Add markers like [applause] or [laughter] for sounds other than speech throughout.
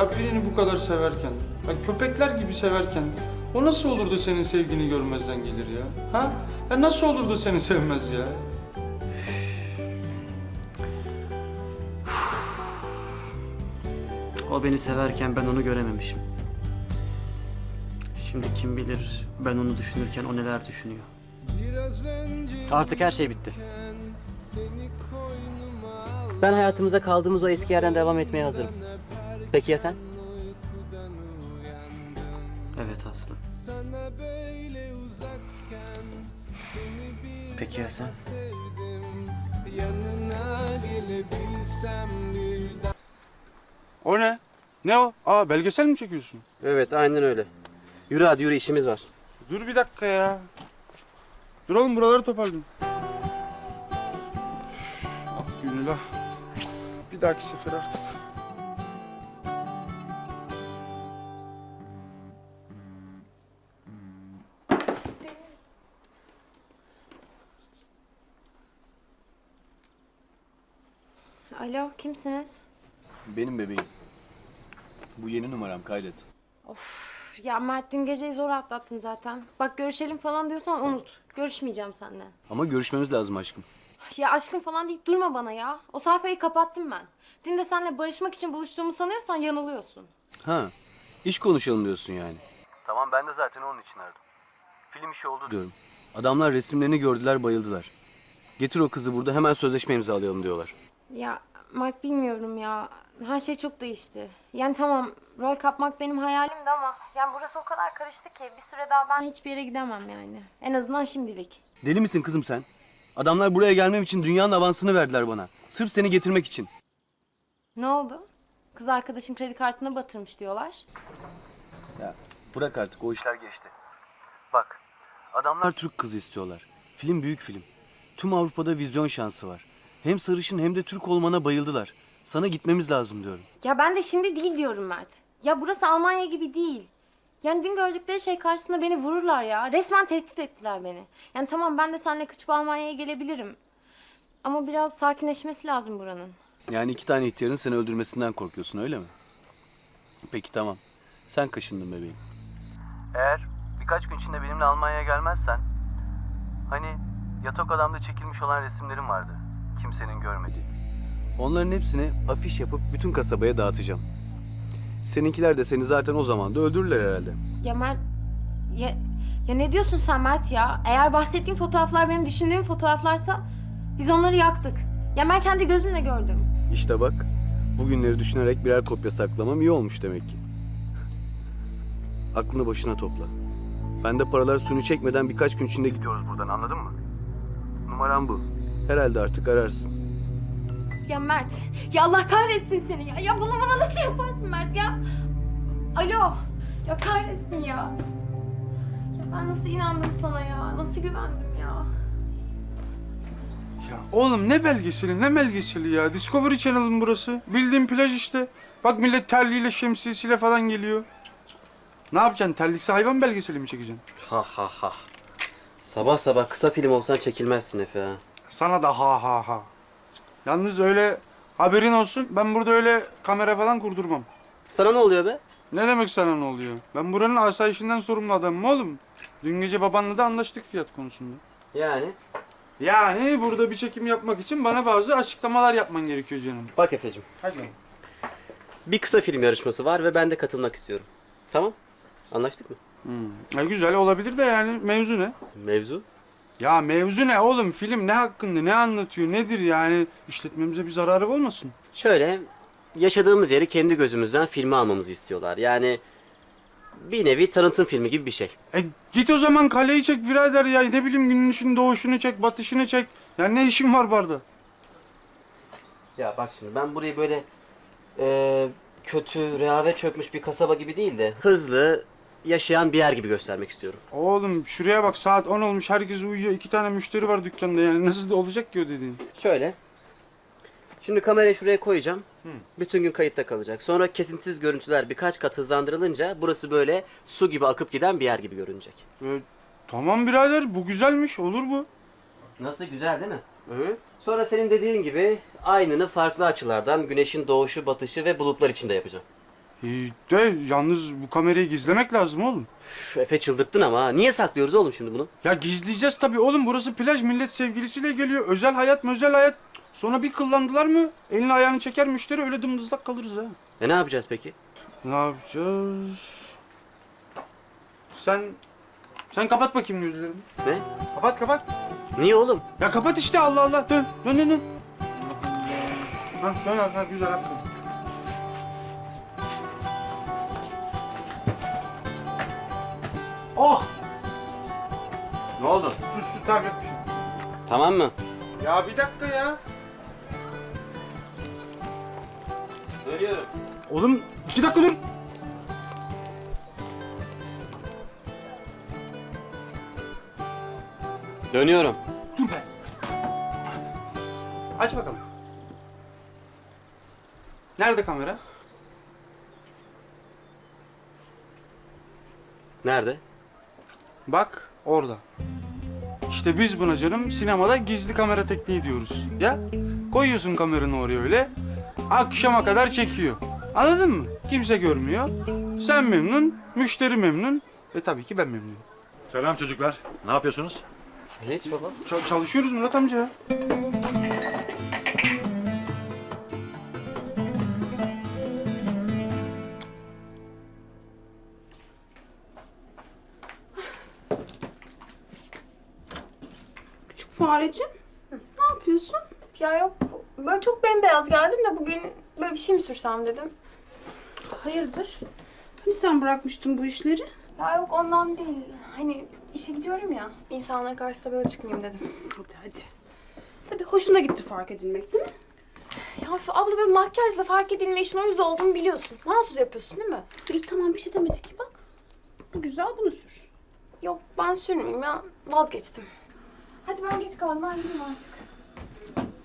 Ya birini bu kadar severken, ya köpekler gibi severken o nasıl olur da senin sevgini görmezden gelir ya? Ha? Ya nasıl olur da seni sevmez ya? O beni severken ben onu görememişim. Şimdi kim bilir ben onu düşünürken o neler düşünüyor. Artık her şey bitti. Ben hayatımıza kaldığımız o eski yerden devam etmeye hazırım. Peki ya sen? Evet Aslı. Peki ya sen? O ne? Ne o? Aa belgesel mi çekiyorsun? Evet aynen öyle. Yürü hadi yürü işimiz var. Dur bir dakika ya. Dur oğlum buraları toparlayayım. Ah Gönül ah. Bir dahaki sefer artık. Alo, kimsiniz? Benim bebeğim. Bu yeni numaram kaydet. Of, ya Mert dün geceyi zor atlattım zaten. Bak görüşelim falan diyorsan unut. Görüşmeyeceğim seninle. Ama görüşmemiz lazım aşkım. Ya aşkım falan deyip durma bana ya. O sayfayı kapattım ben. Dün de seninle barışmak için buluştuğumu sanıyorsan yanılıyorsun. Ha, iş konuşalım diyorsun yani. Tamam ben de zaten onun için aradım. Film işi oldu diyorum. Adamlar resimlerini gördüler bayıldılar. Getir o kızı burada hemen sözleşme imzalayalım diyorlar. Ya Mert bilmiyorum ya. Her şey çok değişti. Yani tamam rol kapmak benim hayalimdi ama yani burası o kadar karıştı ki bir süre daha ben hiçbir yere gidemem yani. En azından şimdilik. Deli misin kızım sen? Adamlar buraya gelmem için dünyanın avansını verdiler bana. Sırf seni getirmek için. Ne oldu? Kız arkadaşın kredi kartına batırmış diyorlar. Ya bırak artık o işler geçti. Bak adamlar Türk kızı istiyorlar. Film büyük film. Tüm Avrupa'da vizyon şansı var. Hem sarışın hem de Türk olmana bayıldılar. Sana gitmemiz lazım diyorum. Ya ben de şimdi değil diyorum Mert. Ya burası Almanya gibi değil. Yani dün gördükleri şey karşısında beni vururlar ya. Resmen tehdit ettiler beni. Yani tamam ben de seninle kaçıp Almanya'ya gelebilirim. Ama biraz sakinleşmesi lazım buranın. Yani iki tane ihtiyarın seni öldürmesinden korkuyorsun öyle mi? Peki tamam. Sen kaşındın bebeğim. Eğer birkaç gün içinde benimle Almanya'ya gelmezsen... Hani yatak odamda çekilmiş olan resimlerim vardı. Kimsenin görmediği. Onların hepsini afiş yapıp bütün kasabaya dağıtacağım. Seninkiler de seni zaten o zaman da öldürürler herhalde. Ya Mert... Ya, ya ne diyorsun sen Mert ya? Eğer bahsettiğin fotoğraflar benim düşündüğüm fotoğraflarsa... Biz onları yaktık. Ya ben kendi gözümle gördüm. İşte bak, bugünleri düşünerek birer kopya saklamam iyi olmuş demek ki. Aklını başına topla. Ben de paralar suyunu çekmeden birkaç gün içinde gidiyoruz buradan anladın mı? Numaram bu. Herhalde artık ararsın. Ya Mert, ya Allah kahretsin seni ya. Ya bunu bana nasıl yaparsın Mert ya? Alo, ya kahretsin ya. Ya ben nasıl inandım sana ya? Nasıl güvendim ya? Ya oğlum ne belgeseli ne belgeseli ya. Discovery Channel'ın burası. Bildiğin plaj işte. Bak millet terliğiyle şemsiyesiyle falan geliyor. Ne yapacaksın? Terlikse hayvan belgeseli mi çekeceksin? Ha ha ha. Sabah sabah kısa film olsan çekilmezsin Efe ha. Sana da ha ha ha. Yalnız öyle haberin olsun. Ben burada öyle kamera falan kurdurmam. Sana ne oluyor be? Ne demek sana ne oluyor? Ben buranın asayişinden sorumlu adamım oğlum. Dün gece babanla da anlaştık fiyat konusunda. Yani? Yani burada bir çekim yapmak için bana bazı açıklamalar yapman gerekiyor canım. Bak Efe'cim. Hadi canım. Bir kısa film yarışması var ve ben de katılmak istiyorum. Tamam? Anlaştık mı? E güzel olabilir de yani mevzu ne? Mevzu? Ya mevzu ne oğlum? Film ne hakkında, ne anlatıyor, nedir yani? İşletmemize bir zararı olmasın. Şöyle, yaşadığımız yeri kendi gözümüzden filme almamızı istiyorlar. Yani bir nevi tanıtım filmi gibi bir şey. E git o zaman kaleyi çek birader ya. Ne bileyim günün doğuşunu çek, batışını çek. Yani ne işin var barda? Ya bak şimdi ben burayı böyle eee, kötü, rehavet çökmüş bir kasaba gibi değil de hızlı, yaşayan bir yer gibi göstermek istiyorum. Oğlum şuraya bak saat 10 olmuş herkes uyuyor. iki tane müşteri var dükkanda yani. Nasıl da olacak ki o dediğin? Şöyle. Şimdi kamerayı şuraya koyacağım. Bütün gün kayıtta kalacak. Sonra kesintisiz görüntüler birkaç kat hızlandırılınca burası böyle su gibi akıp giden bir yer gibi görünecek. E, tamam birader bu güzelmiş olur bu. Nasıl güzel değil mi? Evet. Sonra senin dediğin gibi aynını farklı açılardan güneşin doğuşu, batışı ve bulutlar içinde yapacağım. İyi de yalnız bu kamerayı gizlemek lazım oğlum. Üf, Efe çıldırttın ama ha. Niye saklıyoruz oğlum şimdi bunu? Ya gizleyeceğiz tabii oğlum burası plaj millet sevgilisiyle geliyor. Özel hayat özel hayat. Sonra bir kıllandılar mı elini ayağını çeker müşteri öyle dımdızlak kalırız ha. E ne yapacağız peki? Ne yapacağız? Sen sen kapat bakayım gözlerini. Ne? Kapat kapat. Niye oğlum? Ya kapat işte Allah Allah. Dön dön dön. dön. Ha, dön ha, güzel aferin. Oh! Ne oldu? Sus sus tamam. Tamam mı? Ya bir dakika ya. Söylüyorum. Oğlum iki dakika dur. Dönüyorum. Dur be. Aç bakalım. Nerede kamera? Nerede? Bak orada. İşte biz buna canım sinemada gizli kamera tekniği diyoruz. Ya koyuyorsun kameranı oraya öyle. Akşama kadar çekiyor. Anladın mı? Kimse görmüyor. Sen memnun, müşteri memnun ve tabii ki ben memnunum. Selam çocuklar. Ne yapıyorsunuz? Hiç baba. Ça- çalışıyoruz Murat amca fareciğim. Ne yapıyorsun? Ya yok böyle çok bembeyaz geldim de bugün böyle bir şey mi sürsem dedim. Hayırdır? Hani sen bırakmıştın bu işleri? Ya yok ondan değil. Hani işe gidiyorum ya. İnsanların karşısında böyle çıkmayayım dedim. Hadi hadi. Tabii hoşuna gitti fark edilmek değil mi? Ya üf, abla böyle makyajla fark edilme işin o yüz olduğunu biliyorsun. Mahsus yapıyorsun değil mi? İyi tamam bir şey demedik ki bak. Bu güzel bunu sür. Yok ben sürmeyeyim ya vazgeçtim. Hadi ben geç kaldım ben gideyim artık.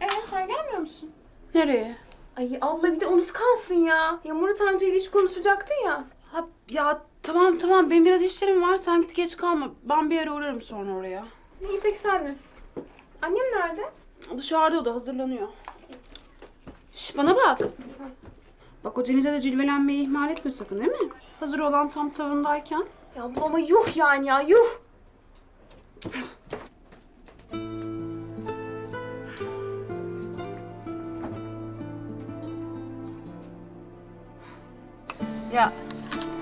Ee sen gelmiyor musun? Nereye? Ay abla bir de unut kalsın ya. Ya Murat amca ile iş konuşacaktın ya. Ha, ya tamam tamam benim biraz işlerim var sen git geç kalma. Ben bir ara uğrarım sonra oraya. İyi peki sen bilirsin. Annem nerede? Dışarıda o da hazırlanıyor. Şş bana bak. Bak o denize de cilvelenmeyi ihmal etme sakın değil mi? Hazır olan tam tavındayken. Ya abla ama yuh yani ya yuh. Ya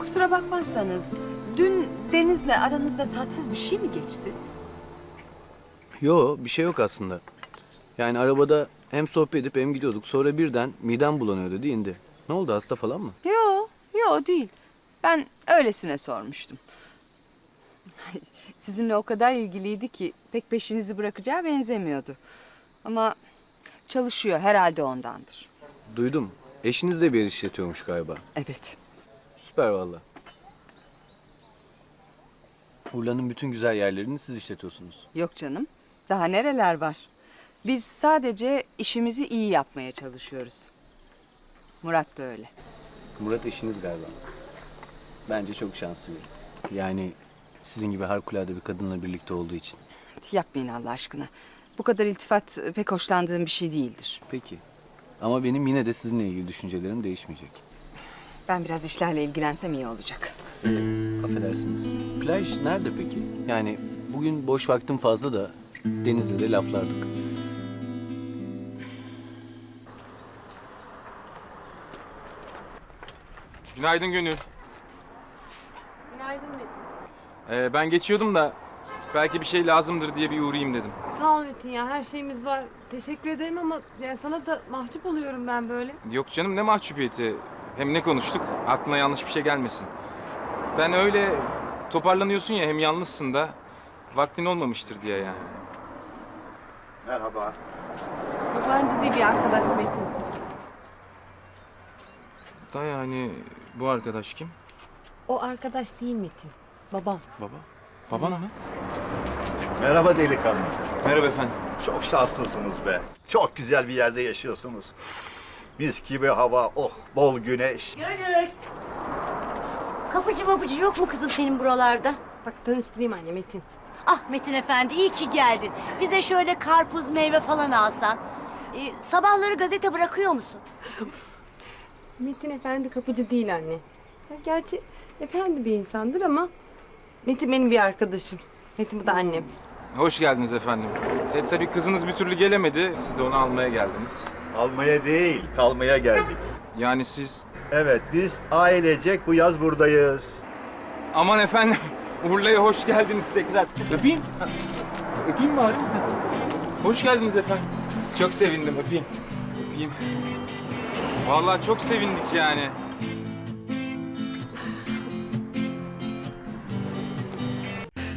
kusura bakmazsanız dün Deniz'le aranızda tatsız bir şey mi geçti? Yo bir şey yok aslında. Yani arabada hem sohbet edip hem gidiyorduk. Sonra birden midem bulanıyor dedi indi. Ne oldu hasta falan mı? Yo, yo değil. Ben öylesine sormuştum. [laughs] Sizinle o kadar ilgiliydi ki pek peşinizi bırakacağı benzemiyordu. Ama çalışıyor herhalde ondandır. Duydum. Eşiniz de bir yer işletiyormuş galiba. Evet. Süper valla. Urla'nın bütün güzel yerlerini siz işletiyorsunuz. Yok canım. Daha nereler var? Biz sadece işimizi iyi yapmaya çalışıyoruz. Murat da öyle. Murat eşiniz galiba. Bence çok şanslı biri. Yani sizin gibi harikulade bir kadınla birlikte olduğu için. Yapmayın Allah aşkına. Bu kadar iltifat pek hoşlandığım bir şey değildir. Peki. Ama benim yine de sizinle ilgili düşüncelerim değişmeyecek. Ben biraz işlerle ilgilensem iyi olacak. Affedersiniz. Plaj nerede peki? Yani bugün boş vaktim fazla da denizde de laflardık. Günaydın Gönül. Günaydın Metin. Ee, ben geçiyordum da belki bir şey lazımdır diye bir uğrayayım dedim. Sağ ol Metin ya her şeyimiz var. Teşekkür ederim ama ya sana da mahcup oluyorum ben böyle. Yok canım ne mahcubiyeti. Hem ne konuştuk aklına yanlış bir şey gelmesin. Ben öyle toparlanıyorsun ya hem yalnızsın da vaktin olmamıştır diye yani. Merhaba. Yabancı değil bir arkadaş Metin. Da yani bu arkadaş kim? O arkadaş değil Metin. Babam. Baba. Baban mı? Merhaba delikanlı. Merhaba efendim. Çok şanslısınız be. Çok güzel bir yerde yaşıyorsunuz. Mis gibi hava, oh bol güneş. Kapıcı mapıcı yok mu kızım senin buralarda? Bak tanıştırayım anne Metin. Ah Metin Efendi iyi ki geldin. Bize şöyle karpuz meyve falan alsan. Ee, sabahları gazete bırakıyor musun? [laughs] Metin efendi kapıcı değil anne. Ya gerçi efendi bir insandır ama Metin benim bir arkadaşım. Metin bu da annem. Hoş geldiniz efendim. E tabii kızınız bir türlü gelemedi. Siz de onu almaya geldiniz. Almaya değil, kalmaya geldik. Yani siz... Evet, biz ailecek bu yaz buradayız. Aman efendim. Urla'ya hoş geldiniz tekrar. Öpeyim. Öpeyim bari. Hoş geldiniz efendim. Çok sevindim. Öpeyim. Öpeyim. Vallahi çok sevindik yani.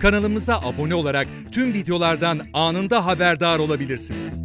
Kanalımıza abone olarak tüm videolardan anında haberdar olabilirsiniz.